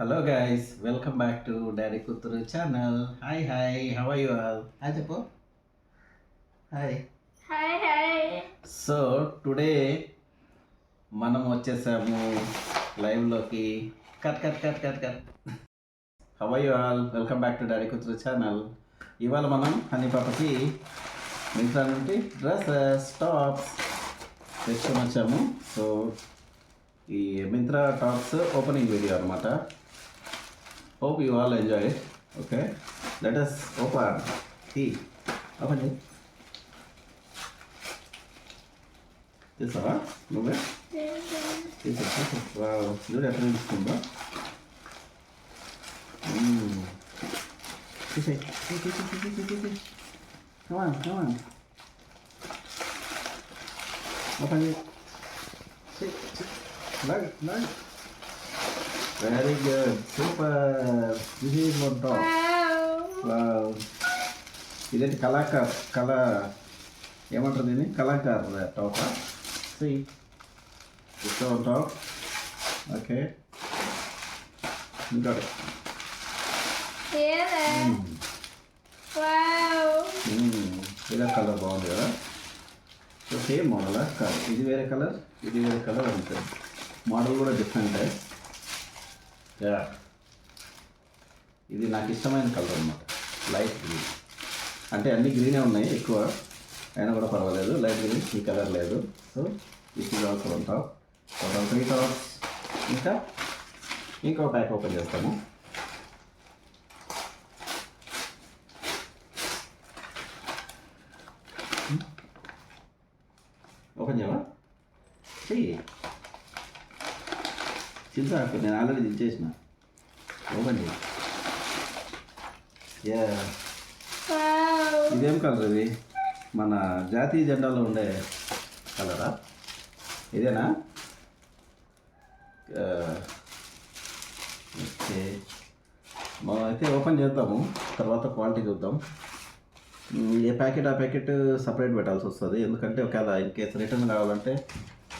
Hello guys welcome back to daddy కూతురు channel hi hi how are you all hi చెప్పు hi hi hi so today మనం వచ్చేసాము లైవ్లోకి cut cut cut cut cut how are you all welcome back to daddy కూతురు channel ఇవాళ మనం honey పాపకి మిగతా నుండి డ్రెస్సెస్ టాప్స్ తెచ్చుకొని వచ్చాము. సో ఈ మింత్రా టాప్స్ ఓపెనింగ్ వీడియో అనమాట Hope you all enjoy it. Okay. Let us open. Tea. Open it. This one, move it. This one. Wow. Do that this number. Hmm. This is. This is. This is. This it. Come on. Come on. Open it. Sit. Sit. Lug. Lug. This is one top. Wow. ఇదేంటి కళాకార్ కళ ఏమంటారు దీన్ని? కళాకార్ top సి one top okay ఇంకోటి ఇదే colour బాగుంది కదా? సో సేమ్ మోడలా కాదు ఇది వేరే కలర్ ఇది వేరే కలర్ అంతే. మోడల్ కూడా డిఫరెంట్ ఇది నాకు ఇష్టమైన కలర్ అన్నమాట. లైట్ గ్రీన్ అంటే అన్ని గ్రీనే ఉన్నాయి ఎక్కువ అయినా కూడా పర్వాలేదు. లైట్ గ్రీన్ ఈ కలర్ లేదు. So this is also one top total three tops ఇంకా ఇంకో ప్యాక్ ఓపెన్ చేస్తాము ఓపెన్ చేయవా చెయ్యి చింతాకు నేను ఆల్రెడీ దించేసిన ఓపెన్ యా ఇదేం కలర్ ఇది? మన జాతీయ జెండాలో ఉండే కలరా ఇదేనా? ఓకే మనం అయితే ఓపెన్ చేద్దాము తర్వాత క్వాలిటీ చూద్దాం. ఏ ప్యాకెట్ ఆ ప్యాకెట్ సపరేట్ పెట్టాల్సి వస్తుంది. ఎందుకంటే ఒకవేళ ఇన్ కేసు రిటర్న్ కావాలంటే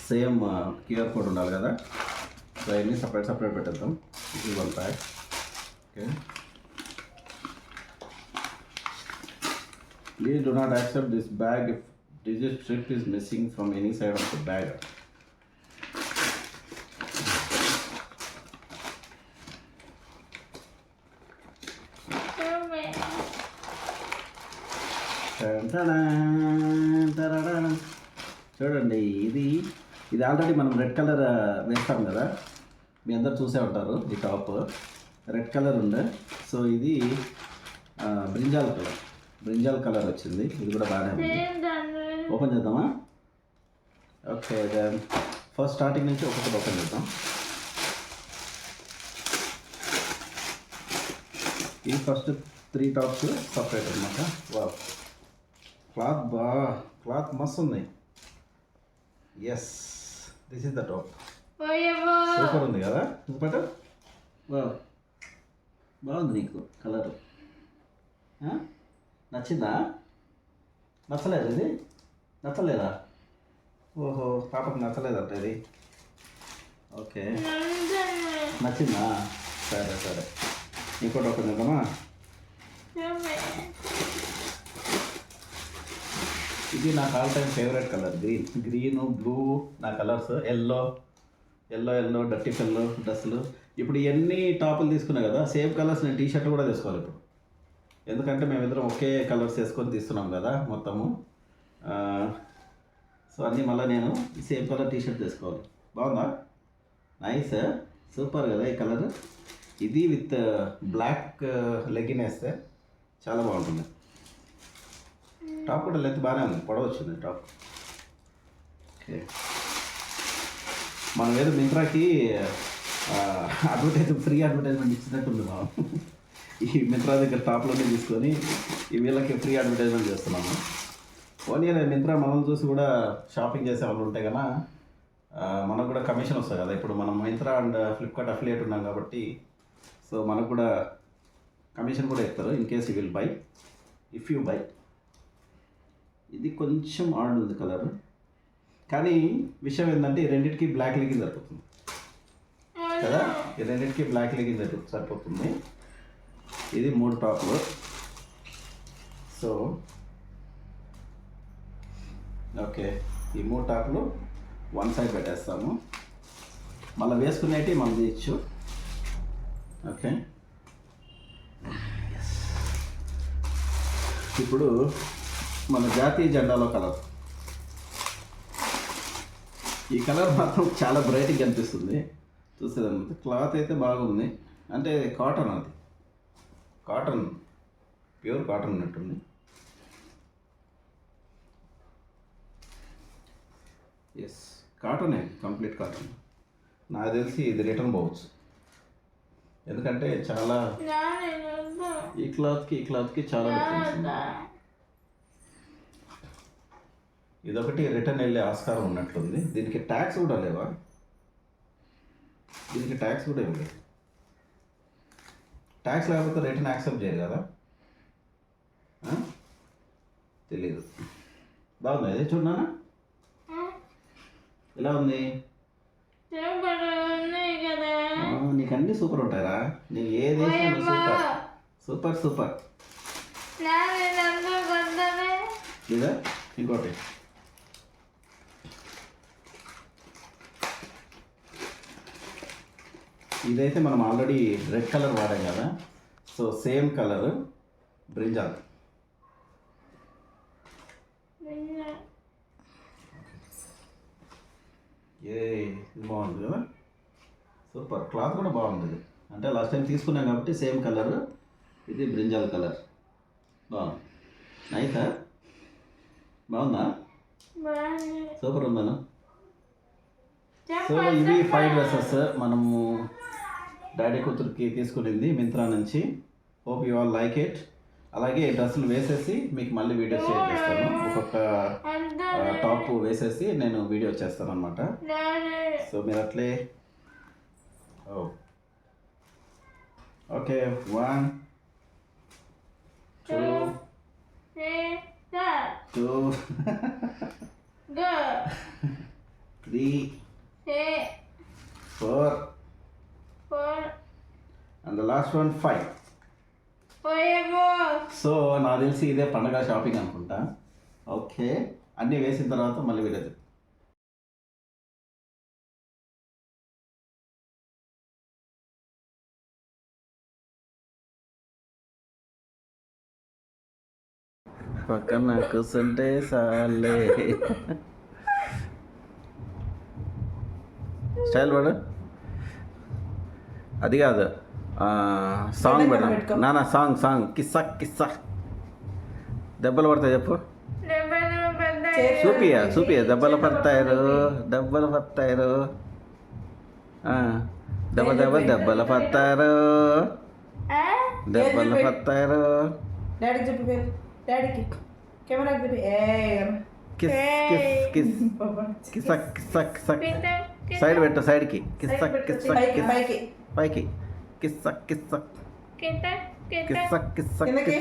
సేమ్ క్యూఆర్ కోడ్ ఉండాలి కదా. సో అవన్నీ సపరేట్ సపరేట్ పెట్టేద్దాం ఇది one pack okay please do not accept this bag if digit strip is missing from any side of the bag చూడండి ఇది ఇది ఆల్రెడీ మనం రెడ్ కలర్ వేస్తాం కదా. మీ అందరు చూసే ఉంటారు ఈ టాప్ రెడ్ కలర్ ఉండే సో ఇది బ్రింజాల్ కలర్ బ్రింజాల్ కలర్ వచ్చింది. ఇది కూడా బాగానే ఉంది. ఓపెన్ చేద్దామా? ఓకే దెన్ ఫస్ట్ స్టార్టింగ్ నుంచి ఒక్కొక్కటి ఓపెన్ చేద్దాం. ఈ ఫస్ట్ త్రీ టాప్స్ సపరేట్ అనమాట వా క్లాత్ బా క్లాత్ మస్తు ఉంది yes this is the top super ఉంది కదా? చూపట వా బాగుంది నీకు కలర్. నచ్చిందా? నచ్చలేదు ఇది? నచ్చలేదా? ఓహో పాపకు నచ్చలేదంట ఇది. ఓకే. నచ్చిందా? సరే సరే. ఇంకోటి ఒక నిజమా ఇది నాకు all time favourite colour green green blue నా colours yellow yellow yellow dirty yellow డ్రెస్సులు ఇప్పుడు ఇవన్నీ టాపులు తీసుకున్నా కదా సేమ్ కలర్స్ నేను టీషర్ట్ కూడా తీసుకోవాలి ఇప్పుడు. ఎందుకంటే మేమిద్దరం ఒకే కలర్స్ వేసుకొని తీస్తున్నాం కదా మొత్తము. సో అన్నీ మళ్ళీ నేను సేమ్ కలర్ టీషర్ట్ తీసుకోవాలి. బాగుందా? నైస్ సూపర్ కదా ఈ కలర్ ఇది విత్ బ్లాక్ లెగ్గిన్ వేస్తే చాలా బాగుంటుంది. టాప్ కూడా లెంత్ బాగానే ఉంది. పొడవ వచ్చింది టాప్ ఓకే మనం ఏదో మింత్రాకి అడ్వర్టైజ్ ఫ్రీ అడ్వర్టైజ్మెంట్ ఇచ్చినట్టుంది మనం ఈ మింత్రా దగ్గర టాప్లోనే తీసుకొని ఈ వీళ్ళకి ఫ్రీ అడ్వర్టైజ్మెంట్ చేస్తున్నాము ఓన్లీ మింత్రా మనల్ని చూసి కూడా షాపింగ్ చేసే వాళ్ళు ఉంటే కన్నా మనకు కూడా కమిషన్ వస్తుంది కదా. ఇప్పుడు మనం మింత్రా అండ్ ఫ్లిప్కార్ట్ అఫిలియేట్ ఉన్నాం కాబట్టి సో మనకు కూడా కమిషన్ కూడా ఇస్తారు. In case you will buy if you buy ఇది కొంచెం ఆడ్ ఉంది కలర్ కానీ విషయం ఏంటంటే ఈ రెండింటికి బ్లాక్ లెగ్గింగ్ సరిపోతుంది. కదా? ఈ రెండింటికి బ్లాక్ లెగ్గింగ్ సరిపోతుంది. ఇది మూడు టాప్లు సో ఓకే. ఈ మూడు టాప్లు వన్ సైడ్ పెట్టేస్తాము. మళ్ళీ వేసుకునేటి మనం తీయచ్చు ఓకే. ఇప్పుడు మన జాతీయ జెండాలో కలర్. ఈ కలర్ మాత్రం చాలా బ్రైట్గా కనిపిస్తుంది చూసేదన్నమాట క్లాత్ అయితే బాగుంది. అంటే కాటన్ అది. కాటన్ ప్యూర్ కాటన్ ఉన్నట్టుంది. ఎస్ కాటనే కంప్లీట్ కాటన్ నాకు తెలిసి ఇది రిటర్న్ పోవచ్చు. ఎందుకంటే చాలా ఈ క్లాత్కి ఈ క్లాత్కి చాలా డిఫరెన్స్ ఉంది. ఇదొకటి రిటర్న్ వెళ్ళే ఆస్కారం ఉన్నట్లుంది దీనికి ట్యాక్స్ కూడా లేవా? దీనికి ట్యాక్స్ కూడా ఏమి లేదు. ట్యాక్స్ లేకపోతే రిటర్న్ యాక్సెప్ట్ చేయరు కదా? తెలీదు. బాగుంది? అదే చూడనా ఎలా ఉంది? నీకు అన్నీ సూపర్ ఉంటాయరా. నీకు ఏది సూపర్. Super super. ఇంకోటి. ఇదైతే మనం ఆల్రెడీ రెడ్ కలర్ వాడాం కదా. So same colour brinjal. ఏ ఇది బాగుంది కదా? సూపర్. క్లాత్ కూడా బాగుంది. అంటే లాస్ట్ టైం తీసుకున్నాం కాబట్టి సేమ్ కలర్ ఇది బ్రింజాల్ కలర్. బాగుంది. నైతా బాగుందా? సూపర్ ఉందను సో ఇవి ఫైవ్ డ్రెస్సెస్. మనము డాడీ కూతురికి తీసుకునింది మింత్రా నుంచి. Hope you all like it అలాగే డ్రెస్సులు వేసేసి మీకు మళ్ళీ వీడియో షేర్ చేస్తాను. ఒక్కొక్క టాప్ వేసేసి నేను వీడియో చేస్తాను అనమాట సో మీరు అట్లే. Okay one two two three four and the last one five so నాకు తెలిసి ఇదే పండగ షాపింగ్ అనుకుంటా. ఓకే అన్నీ వేసిన తర్వాత మళ్ళీ చెప్తా. పక్కన కూర్చుంటే సాలే స్టైల్ పడు అది కాదు. సాంగ్ పడు నానా సాంగ్ సాంగ్ కిస్సా కిస్సా. దెబ్బలు పడతాయి చెప్పు. చూపియా చూపియా దెబ్బలు పడతారు దెబ్బలు పడతారు ఆ, దెబ్బ దెబ్బ దెబ్బలు పడతారు దెబ్బలు పడతారు డాడీకి చెప్పి పేరు. డాడీకి. కెమెరాకి చెప్పి. ఏ కిస్ కిస్ కిస్. కిస్సా కిస్సా సైడ్ పెట్టు సైడ్కి. కిస్సా కిస్సా పైకి. కిస్ పైకి పైకి కిస్సా కిస్సా కిస్సా కిస్సా. కిందకి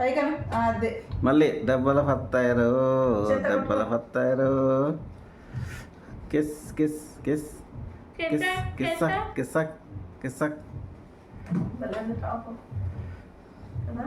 పైకను అదే. మళ్ళీ దెబ్బలు పడతారు దెబ్బలు పడతారు కిస్ కిస్ కిస్. కిస్ బలంగా టాప్ కదా?